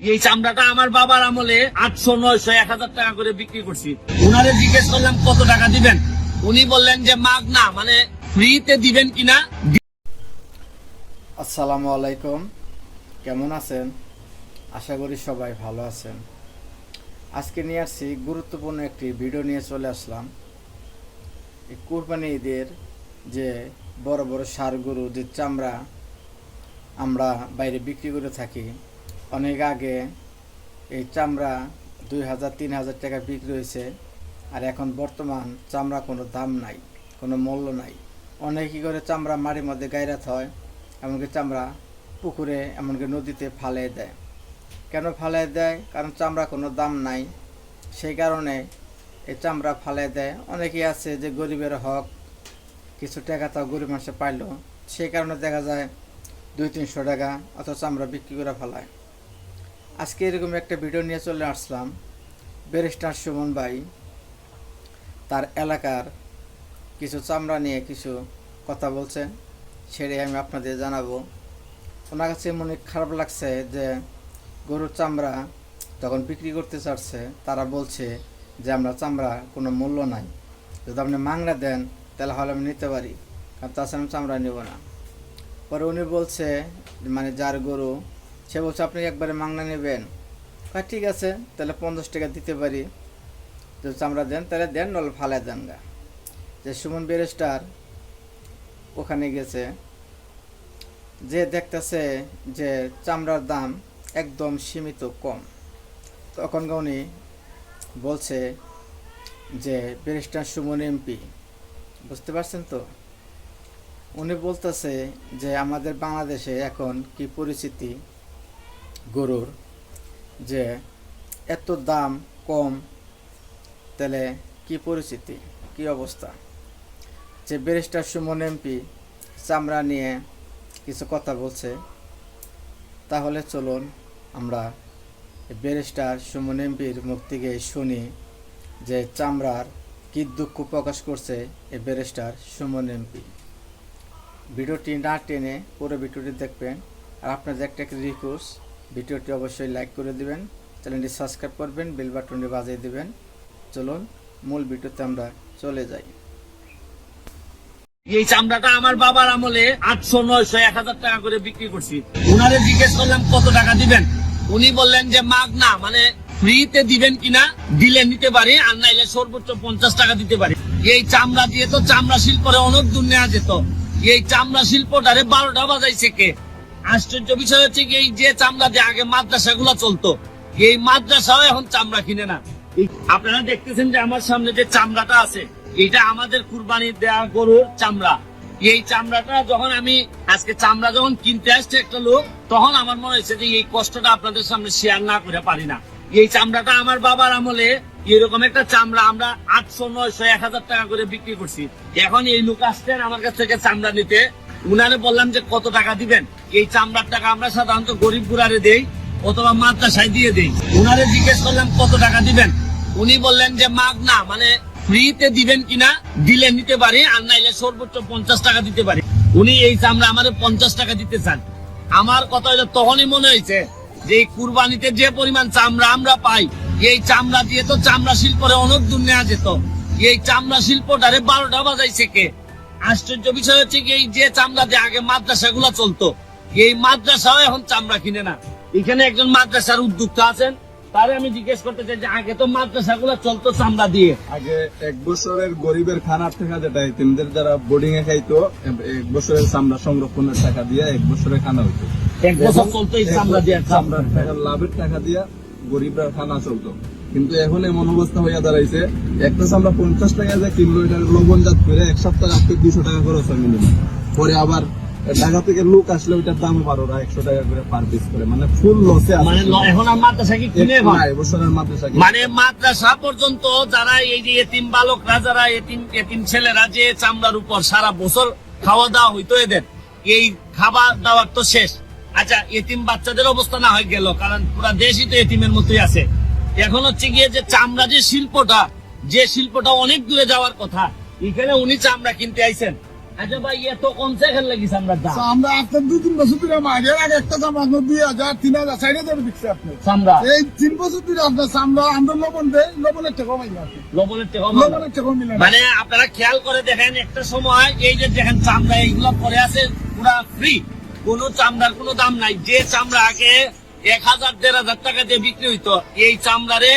এই চামড়াটা আমার বাবার আমলে আটশো, নয়শো, এক হাজার টাকা করে বিক্রি করছি। উনারে জিজ্ঞেস করলাম, কত টাকা দিবেন? উনি বললেন যে মাগ না মানে ফ্রিতে দিবেন কিনা? আসসালামু আলাইকুম। কেমন আছেন? আশা করি সবাই ভালো আছেন। আজকে নিয়ে আসছি গুরুত্বপূর্ণ একটি ভিডিও নিয়ে চলে আসলাম। এই কুরবানি ঈদের যে বড় বড় সার গরু যে চামড়া আমরা বাইরে বিক্রি করে থাকি অনেক আগে এই চামড়া দুই হাজার, তিন হাজার টাকা বিক্রি হয়েছে, আর এখন বর্তমান চামড়া কোনো দাম নাই, কোনো মূল্য নাই। অনেকে করে চামড়া মাটির মধ্যে গাইরাত হয়, এমনকি চামড়া পুকুরে, এমনকি নদীতে ফালিয়ে দেয়। কেন ফালিয়ে দেয়? কারণ চামড়া কোনো দাম নাই। সেই কারণে এই চামড়া ফালিয়ে দেয়। অনেকেই আছে যে গরিবের হক, কিছু টাকা তাও গরিব মানুষে পাইলো। সেই কারণে দেখা যায় দুই, তিনশো টাকা অথচ চামড়া বিক্রি করে ফেলায়। আজকে এরকম একটা ভিডিও নিয়ে চলে আসলাম। ব্যারিস্টার সুমন ভাই, তার এলাকার কিছু চামড়া নিয়ে কিছু কথা বলছেন, সেটাই আমি আপনাদের জানাব। ওনার কাছে মনে খারাপ লাগছে যে গরুর চামড়া যখন বিক্রি করতে চাচ্ছে, তারা বলছে যে আমরা চামড়া কোনো মূল্য নাই। যদি আপনি মাংনা দেন, তাহলে হলে আমি নিতে পারি। কারণ তাছাড়া আমি চামড়া নেব না। পরে উনি বলছে মানে যার গরু সে বলছে, আপনি একবারে মাংনা নেবেন। ঠিক আছে, তাহলে পঞ্চাশ টাকা দিতে পারি। যদি চামড়া দেন, তাহলে দেন, নল ফালে দেন গা। যে সুমন ব্যারিস্টার ওখানে গেছে, যে দেখতেছে যে চামড়ার দাম একদম সীমিত কম। তখন উনি বলছে যে, ব্যারিস্টার সুমন এমপি। বুঝতে পারছেন তো? উনি বলতেছে যে, আমাদের বাংলাদেশে এখন কি পরিস্থিতি? গরুর যে এত দাম কম, তাহলে কি পরিস্থিতি? কি অবস্থা? যে ব্যারিস্টার সুমন এমপি চামড়া নিয়ে কিছু কথা বলছে, তাহলে চলুন আমরা ব্যারিস্টার সুমন এমপির মুখ থেকে শুনি যে চামড়ার কি দুঃখ প্রকাশ করছে এই ব্যারিস্টার সুমন এমপি ভিডিওটি না টেনে পুরো ভিডিওটি দেখবেন, আর আপনাদের একটা রিকোয়েস্ট ভিডিওটি অবশ্যই লাইক করে দিবেন, চ্যানেলটি সাবস্ক্রাইব করবেন, বেল বাটনটি বাজিয়ে দিবেন। চলুন, মূল ভিডিওতে আমরা চলে যাই। এই চামড়াটা আমার বাবার আমলে আটশো নয়শো এক হাজার টাকা করে বিক্রি করছি। উনারে জিজ্ঞেস করলাম, কত টাকা দিবেন? উনি বললেন যে, মাগ না মানে ফ্রিতে দিবেন কিনা, দিলে নিতে পারি, আর নাইলে সর্বোচ্চ পঞ্চাশ টাকা দিতে পারি। এই চামড়া দিয়ে তো চামড়া শিল্পরে অনেক দূর নেওয়া যেত। এই চামড়া শিল্পটারে বারোটা বাজাইছে কে? আশ্চর্য বিষয় হচ্ছে এই যে চামড়া দিয়ে আগে মাদ্রাসা গুলা চলতো, এই মাদ্রাসাও এখন চামড়া কিনে না। আপনারা দেখতেছেন যে আমার সামনে যে চামড়াটা আছে, এটা আমাদের কুরবানি দেয়া গরুর চামড়া। এই চামড়াটা যখন আমি আজকে চামড়া যখন কিনতে আসছে একটা লোক, তখন আমার মনে হয়েছে যে এই কষ্টটা আপনাদের সামনে শেয়ার না করে পারি না। এই চামড়াটা আমার বাবার আমলে এরকম একটা চামড়া আমরা আটশো, নয়শো, এক হাজার টাকা করে বিক্রি করছি। এখন এই লোক আসছেন আমার কাছ থেকে চামড়া নিতে। উনারে বললাম যে কত টাকা দিবেন? এই চামড়ার টাকা আমরা সাধারণত গরিব গুড়ারে দেই অথবা মাদ্রাসায় দিয়ে দেই। উনারে জিজ্ঞেস করলাম, কত টাকা দিবেন? উনি বললেন যে, মাগ না মানে ফ্রিতে দিবেন কিনা, দিলে নিতে পারি, আর নাইলে সর্বোচ্চ পঞ্চাশ টাকা দিতে পারি। উনি এই চামড়া আমাদের পঞ্চাশ টাকা দিতে চান। আমার কথা হলো তখনই মনে হয়েছে যে, এই কুরবানিতে যে পরিমাণ চামড়া আমরা পাই, এই চামড়া দিয়ে তো চামড়া শিল্পরে অনেক দূর নেওয়া যেত। এই চামড়া শিল্পটারে বারোটা বাজাইছে কে? আশ্চর্য বিষয় হচ্ছে এই যে চামড়া দিয়ে আগে মাদ্রাসা গুলা চলতো এই মাদ্রাসাও এখন চামড়া কিনে না। এখানে একজন মাদ্রাসার উদ্যোক্তা আছেন তারে আমি জিজ্ঞেস করতে চাই যে আগে তো চলতো চামড়া দিয়ে? আগে এক বছরের গরিবের খানার টাকা যেটা এতিমদের যারা বোর্ডিং এ খাইতো এক বছরের চামড়া সংরক্ষণের টাকা দিয়ে এক বছরের খানা হইতো। এক বছর চলতো এই চামড়া দিয়ে চামড়ার টাকা লাভের টাকা দিয়া গরিবরা খানা চলতো। কিন্তু এখন এমন অবস্থা হইয়া দাঁড়াইছে একটা চামড়া পঞ্চাশ টাকা যে কিনলো এটা লবণজাত করে এক সপ্তাহ রাখতে দুশো টাকা খরচ হয় মিনিমাম পরে আবার ঢাকা থেকে লোক আসলে ওইটার দাম বারো একশো টাকা করে পার পিস করে। মানে ফুল লসে মানে এখন আর মাদ্রাসা কি কিনে মাদ্রাসা কি- মানে মাদ্রাসা পর্যন্ত যারা এই যে এতিম বালকরা যারা এতিম এতিম ছেলেরা যে চামড়ার উপর সারা বছর খাওয়া দাওয়া হইতো এদের এই খাবার দাওয়ার তো শেষ। আচ্ছা এতিম বাচ্চাদের অবস্থা না হয়ে গেল কারণ পুরা দেশই তো এতিমের মতোই আছে। এখন হচ্ছে গিয়ে যে চামড়া যে শিল্পটা যে শিল্পটা অনেক দূরে যাওয়ার কথা এখানে উনি চামড়া কিনতে আইছেন। আচ্ছা ভাই এত খেল লাগিস আমরা দাম? আমরা দুই তিন বছর ধরে আগে একটা আপনার দুই হাজার তিন হাজার চার হাজার দিচ্ছে আপনি। চামড়া? এই তিন বছর ধরে আপনার চামড়া আমরা লবণ দেয় লবণের লবণের থেকে লবণের টাকা মিলে মানে আপনারা খেয়াল করে দেখেন একটা সময় এই যে দেখেন চামড়া এইগুলো পরে আছে পুরা ফ্রি কোন চামড়ার কোনো দাম নাই। যে চামড়া আগে এক হাজার দেড় হাজার টাকা দিয়ে বিক্রি হইতো। এই চামড়ারে